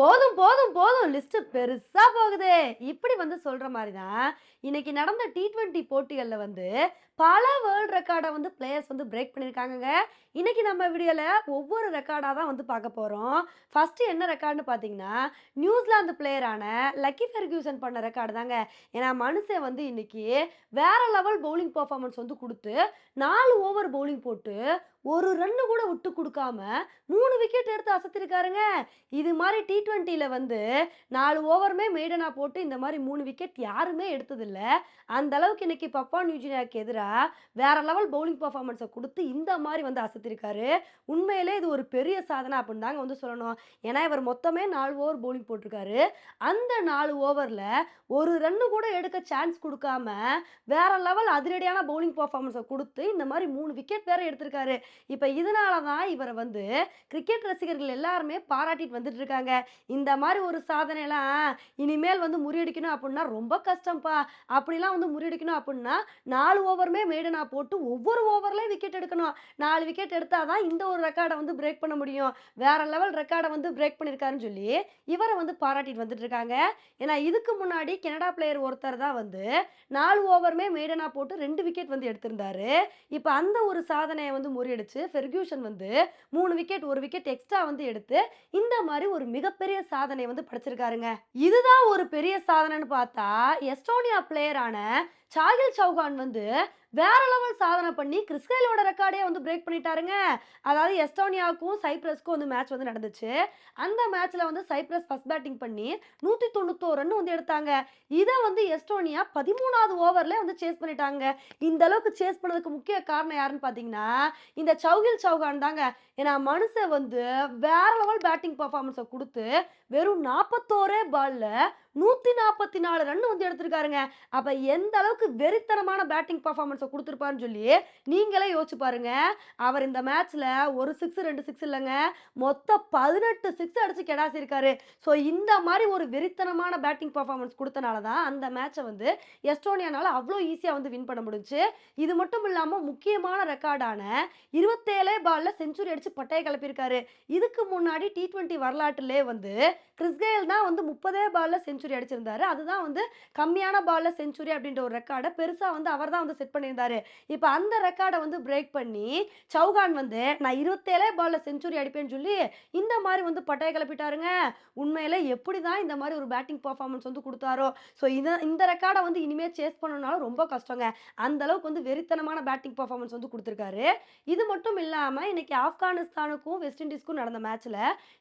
போதும் போதும் போதும். லிஸ்ட் பெருசா போகுதே. இப்படி வந்து சொல்ற மாதிரி தான் இன்னைக்கு நடந்த டி டுவெண்ட்டி போட்டிகள்ல வந்து பல வேர்ல்ட் ரெக்கார்டை வந்து பிளேயர்ஸ் வந்து பிரேக் பண்ணியிருக்காங்கங்க இன்னைக்கு நம்ம வீடியோவில் ஒவ்வொரு ரெக்கார்டாக தான் வந்து பார்க்க போகிறோம் ஃபஸ்ட்டு என்ன ரெக்கார்டுன்னு பார்த்தீங்கன்னா நியூசிலாந்து பிளேயரான லக்கி ஃபெர்கியூசன் பண்ண ரெக்கார்டு தாங்க. ஏன்னா மனுஷன் வந்து இன்னைக்கு வேற லெவல் பவுலிங் பர்ஃபார்மன்ஸ் வந்து கொடுத்து நாலு ஓவர் பவுலிங் போட்டு ஒரு ரன்னு கூட விட்டு கொடுக்காம மூணு விக்கெட் எடுத்து அசத்திருக்காருங்க. இது மாதிரி டி ட்வெண்ட்டியில் வந்து நாலு ஓவருமே மெய்டனாக போட்டு இந்த மாதிரி மூணு விக்கெட் யாருமே எடுத்ததில்ல. அந்த அளவுக்கு இன்னைக்கு பப்பா நியூஜினியாவுக்கு எதிராக வேற லெவல் பவுலிங் பர்ஃபார்மன்ஸை கொடுத்து இந்த மாதிரி வந்து அசத்திருக்காரு. உண்மையிலே இது ஒரு பெரிய சாதனை அப்படின்னு தாங்க வந்து சொல்லணும். ஏன்னா இவர் மொத்தமே நாலு ஓவர் பவுலிங் போட்டிருக்காரு. அந்த நாலு ஓவரில் ஒரு ரன்னு கூட எடுக்க சான்ஸ் கொடுக்காம வேற லெவல் அதிரடியான பவுலிங் பர்ஃபார்மன்ஸை கொடுத்து இந்த மாதிரி மூணு விக்கெட் வேற எடுத்திருக்காரு. இப்போ இதனால தான் இவரை வந்து கிரிக்கெட் ரசிகர்கள் எல்லாருமே பாராட்டிட்டு வந்துட்டு இருக்காங்க. இந்த மாதிரி ஒரு சாதனையெல்லாம் இனிமேல் வந்து முறியடிக்கணும் அப்படின்னா ரொம்ப கஷ்டம்ப்பா. அப்படிலாம் வந்து முறியடிக்கணும் அப்படின்னா நாலு ஓவருமே மேடனா போட்டு ஒவ்வொரு ஓவர்லேயும் விக்கெட் எடுக்கணும். நாலு விக்கெட் எடுத்தால் தான் இந்த ஒரு ரெக்கார்டை வந்து பிரேக் பண்ண முடியும். வேற லெவல் ரெக்கார்டை வந்து பிரேக் பண்ணியிருக்காருன்னு சொல்லி இவரை வந்து பாராட்டிட்டு வந்துட்டு இருக்காங்க. ஏன்னா இதுக்கு முன்னாடி கனடா பிளேயர் ஒருத்தர் தான் வந்து நாலு ஓவருமே மேடனா போட்டு ரெண்டு விக்கெட் வந்து எடுத்திருந்தாரு. இப்போ அந்த ஒரு சாதனையை வந்து முறியடிச்சு ஃபெர்கியூஷன் வந்து மூணு விக்கெட் ஒரு விக்கெட் எக்ஸ்ட்ரா வந்து எடுத்து இந்த மாதிரி ஒரு மிகப்பெரிய சாதனை வந்து படைச்சிருக்காருங்க. இதுதான் ஒரு பெரிய சாதனைன்னு பார்த்தா எஸ்டோனியா பிளேயரான சாகில் சௌகான் வந்து வேற லெவல் சாதனை பண்ணி கிறிஸ்கைலோட ரெக்கார்டே வந்து பிரேக் பண்ணிட்டாருங்க. அதாவது எஸ்டோனியாவுக்கும் சைப்ரஸ்க்கும் வந்து மேட்ச் வந்து நடந்துச்சு. அந்த மேட்ச்ல வந்து சைப்ரஸ் ஃபர்ஸ்ட் பேட்டிங் பண்ணி நூற்றி தொண்ணூத்தோரு ரன் வந்து எடுத்தாங்க. இதை வந்து எஸ்டோனியா பதிமூணாவது ஓவர்ல வந்து சேஸ் பண்ணிட்டாங்க. இந்த அளவுக்கு சேஸ் பண்ணதுக்கு முக்கிய காரணம் யாருன்னு பார்த்தீங்கன்னா இந்த சௌகில் சௌகான் தாங்க. ஏன்னா மனுஷன் வந்து வேற லெவல் பேட்டிங் பர்ஃபார்மன்ஸை கொடுத்து வெறும் நாற்பத்தோரே பால்ல நூற்றி நாற்பத்தி நாலு ரன் வந்து எடுத்திருக்காருங்க. அப்போ எந்த அளவுக்கு வெறித்தனமான பேட்டிங் பர்ஃபார்மன்ஸை கொடுத்துருப்பாருன்னு சொல்லி நீங்களே யோசிச்சு பாருங்க. அவர் இந்த மேட்ச்சில் ஒரு சிக்ஸ் ரெண்டு சிக்ஸ் இல்லைங்க. மொத்தம் பதினெட்டு சிக்ஸ் அடிச்சு கெடாசிருக்காரு. ஸோ இந்த மாதிரி ஒரு வெறித்தனமான பேட்டிங் பர்ஃபார்மன்ஸ் கொடுத்தனால தான் அந்த மேட்சை வந்து எஸ்டோனியானால அவ்வளோ ஈஸியாக வந்து வின் பண்ண முடிஞ்சுச்சு இது மட்டும் இல்லாமல் முக்கியமான ரெக்கார்டான இருபத்தேழே பாலில் செஞ்சுரி அடித்து பட்டையை கிளப்பியிருக்காரு இதுக்கு முன்னாடி டி ட்வெண்ட்டி வரலாற்றுலேயே வந்து கிறிஸ்கேல் தான் வந்து முப்பதே பாலில் செஞ்சு செஞ்சுரி அடிச்சிருந்தாரு. அதுதான் வந்து கம்மியான பால்ல செஞ்சுரி அப்படின்ற ஒரு ரெக்கார்டை பெருசாக வந்து அவர் தான் வந்து செட் பண்ணியிருந்தாரு. இப்போ அந்த ரெக்கார்டை வந்து பிரேக் பண்ணி சௌகான் வந்து நான் இருபத்தேழே பால்ல செஞ்சுரி அடிப்பேன்னு சொல்லி இந்த மாதிரி வந்து பட்டையை கிளப்பிட்டாருங்க. உண்மையில எப்படி தான் இந்த மாதிரி ஒரு பேட்டிங் பர்ஃபார்மன்ஸ் வந்து கொடுத்தாரோ. ஸோ இதை இந்த ரெக்கார்டை வந்து இனிமேல் சேஸ் பண்ணணும்னாலும் ரொம்ப கஷ்டங்க. அந்த அளவுக்கு வந்து வெறித்தனமான பேட்டிங் பர்ஃபார்மன்ஸ் வந்து கொடுத்துருக்காரு. இது மட்டும் இல்லாமல் இன்னைக்கு ஆப்கானிஸ்தானுக்கும் வெஸ்ட் இண்டீஸ்க்கும் நடந்த மேட்ச்சில்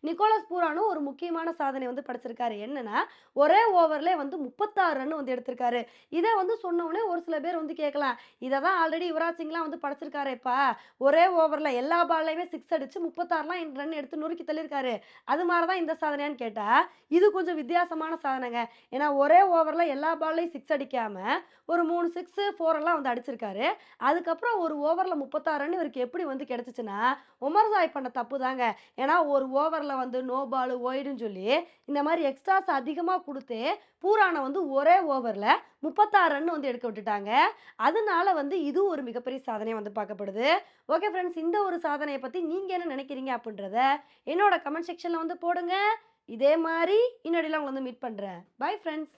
நிக்கோலஸ் பூரானும் ஒரு முக்கியமான சாதனை வந்து படைச்சிருக்காரு. என்னன்னா ஒரு ஒரே ஓவரில் வந்து முப்பத்தாறு ரன் வந்து எடுத்திருக்காரு. இதை வந்து சொன்னவுடனே ஒரு சில பேர் வந்து கேட்கலாம். இதை தான் ஆல்ரெடி யுவராஜ் சிங்லாம் வந்து படைச்சிருக்காரேப்பா. ஒரே ஓவரில் எல்லா பால்லையுமே சிக்ஸ் அடிச்சு முப்பத்தாறுலாம் ரன் எடுத்து நொறுக்கி தள்ளியிருக்காரு. அது மாதிரி தான் இந்த சாதனையான்னு கேட்டால் இது கொஞ்சம் வித்தியாசமான சாதனைங்க. ஏன்னா ஒரே ஓவரில் எல்லா பால்லையும் சிக்ஸ் அடிக்காமல் ஒரு மூணு சிக்ஸு ஃபோரெல்லாம் வந்து அடிச்சிருக்காரு. அதுக்கப்புறம் ஒரு ஓவரில் முப்பத்தாறு ரன் இவருக்கு எப்படி வந்து கிடைச்சிச்சுன்னா உமர் சாய் பண்ண தப்பு தாங்க. ஏன்னா ஒரு ஓவரில் வந்து நோ பால் ஒய்டுன்னு சொல்லி இந்த மாதிரி எக்ஸ்ட்ராஸ் அதிகமாக கொடுத்து பூரானை வந்து ஒரே ஓவரில் முப்பத்தாறு ரன் வந்து எடுக்க விட்டுட்டாங்க. அதனால வந்து இது ஒரு மிகப்பெரிய சாதனையாக வந்து பார்க்கப்படுது. ஓகே ஃப்ரெண்ட்ஸ் இந்த ஒரு சாதனையை பற்றி நீங்கள் என்ன நினைக்கிறீங்க அப்படின்றத என்னோட கமெண்ட் செக்ஷனில் வந்து போடுங்க. இதே மாதிரி இன்னடியில் உங்களை வந்து மீட் பண்ணுறேன் பை ஃப்ரெண்ட்ஸ்